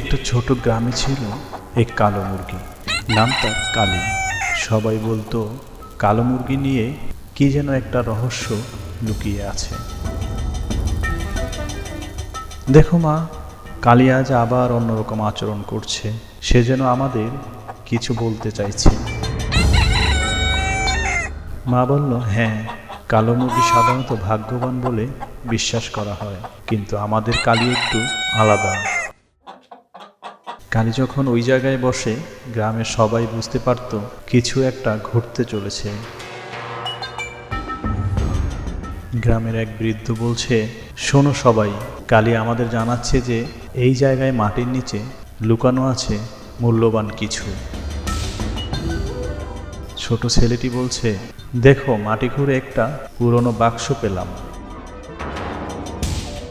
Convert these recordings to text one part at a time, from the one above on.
একটা ছোট গ্রামে ছিল এক কালো মুরগি। নাম তার কালী। সবাই বলতো, কালো মুরগি নিয়ে কি যেন একটা রহস্য লুকিয়ে আছে। দেখো মা, কালী আজ আবার অন্যরকম আচরণ করছে। সে যেন আমাদের কিছু বলতে চাইছে। মা বলল হ্যাঁ কালো মুরগি সাধারণত ভাগ্যবান বলে বিশ্বাস করা হয়, কিন্তু আমাদের কালী একটু আলাদা। কালী যখন ওই জায়গায় বসে, গ্রামের সবাই বুঝতে পারত, কিছু একটা ঘটতে চলেছে। গ্রামের এক বৃদ্ধ বলছে, শোনো সবাই কালী আমাদের জানাচ্ছে যে, এই জায়গায় মাটির নিচে লুকানো আছে মূল্যবান কিছু। ছোট ছেলেটি বলছে, দেখো, মাটি খুঁড়ে একটা পুরনো বাক্স পেলাম।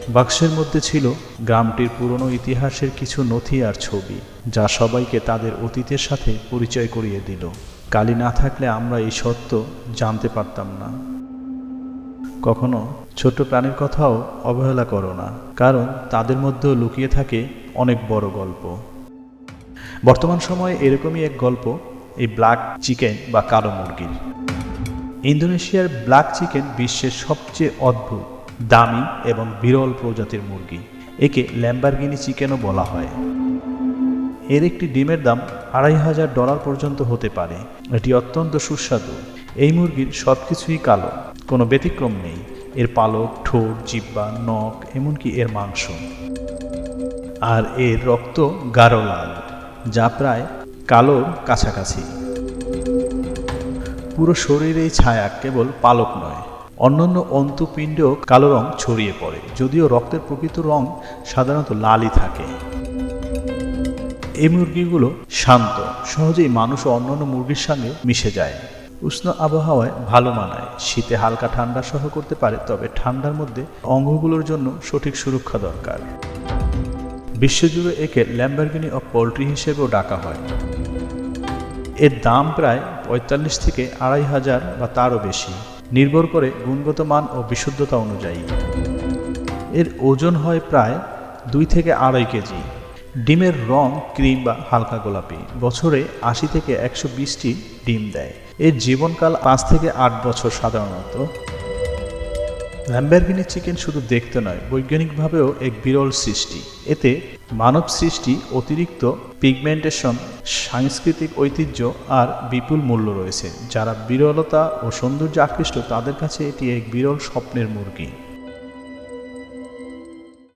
বাক্সের মধ্যে ছিল গ্রামটির পুরনো ইতিহাসের কিছু নথি আর ছবি, যা সবাইকে তাদের অতীতের সাথে পরিচয় করিয়ে দিল। কালী না থাকলে আমরা এই সত্য জানতে পারতাম না। কখনো ছোট প্রাণীর কথাও অবহেলা করো না, কারণ তাদের মধ্যেও লুকিয়ে থাকে অনেক বড় গল্প। বর্তমান সময়ে এরকমই এক গল্প, এই ব্ল্যাক চিকেন বা কালো মুরগির। ইন্দোনেশিয়ার ব্ল্যাক চিকেন বিশ্বের সবচেয়ে অদ্ভুত দামি এবং বিরল প্রজাতির মুরগি, একে ল্যাম্বারগিনি চিকেনও বলা হয়। এর একটি ডিমের দাম আড়াই হাজার ডলার পর্যন্ত হতে পারে। এটি অত্যন্ত সুস্বাদু। এই মুরগির সব কিছুই কালো, কোনো ব্যতিক্রম নেই। এর পালক, ঠোঁট, জিব্বা, নখ, এমনকি এর মাংস। আর এর রক্ত গাঢ় লাল, যা প্রায় কালোর কাছাকাছি। পুরো শরীরেই ছায়া কেবল পালক নয় অন্যান্য অন্তপিণ্ডেও কালো রং ছড়িয়ে পড়ে, যদিও রক্তের প্রকৃত রং সাধারণত লালই থাকে। এই মুরগিগুলো শান্ত, সহজেই মানুষ অন্যান্য মুরগির সঙ্গে মিশে যায়। উষ্ণ আবহাওয়ায় ভালো মানায়, শীতে হালকা ঠান্ডা সহ করতে পারে, তবে ঠান্ডার মধ্যে অঙ্গগুলোর জন্য সঠিক সুরক্ষা দরকার। বিশ্বজুড়ে একে ল্যাম্বারগিনি অফ পোলট্রি হিসেবেও ডাকা হয়। এর দাম প্রায় পঁয়তাল্লিশ থেকে আড়াই হাজার বা তারও বেশি। নির্ভর করে গুণগত মান ও বিশুদ্ধতা অনুযায়ী। এর ওজন হয় প্রায় দুই থেকে আড়াই কেজি। ডিমের রং ক্রিম বা হালকা গোলাপি। বছরে আশি থেকে একশো বিশটি ডিম দেয়। এর জীবনকাল পাঁচ থেকে আট বছর সাধারণত। ল্যাম্বারগিনি চিকেন শুধু দেখতে নয়, বৈজ্ঞানিকভাবেও এক বিরল সৃষ্টি। এতে মানব সৃষ্টি, অতিরিক্ত পিগমেন্টেশন সাংস্কৃতিক ঐতিহ্য আর বিপুল মূল্য রয়েছে, যারা বিরলতা ও সৌন্দর্য আকৃষ্ট, তাদের কাছে এটি এক বিরল স্বপ্নের মুরগি।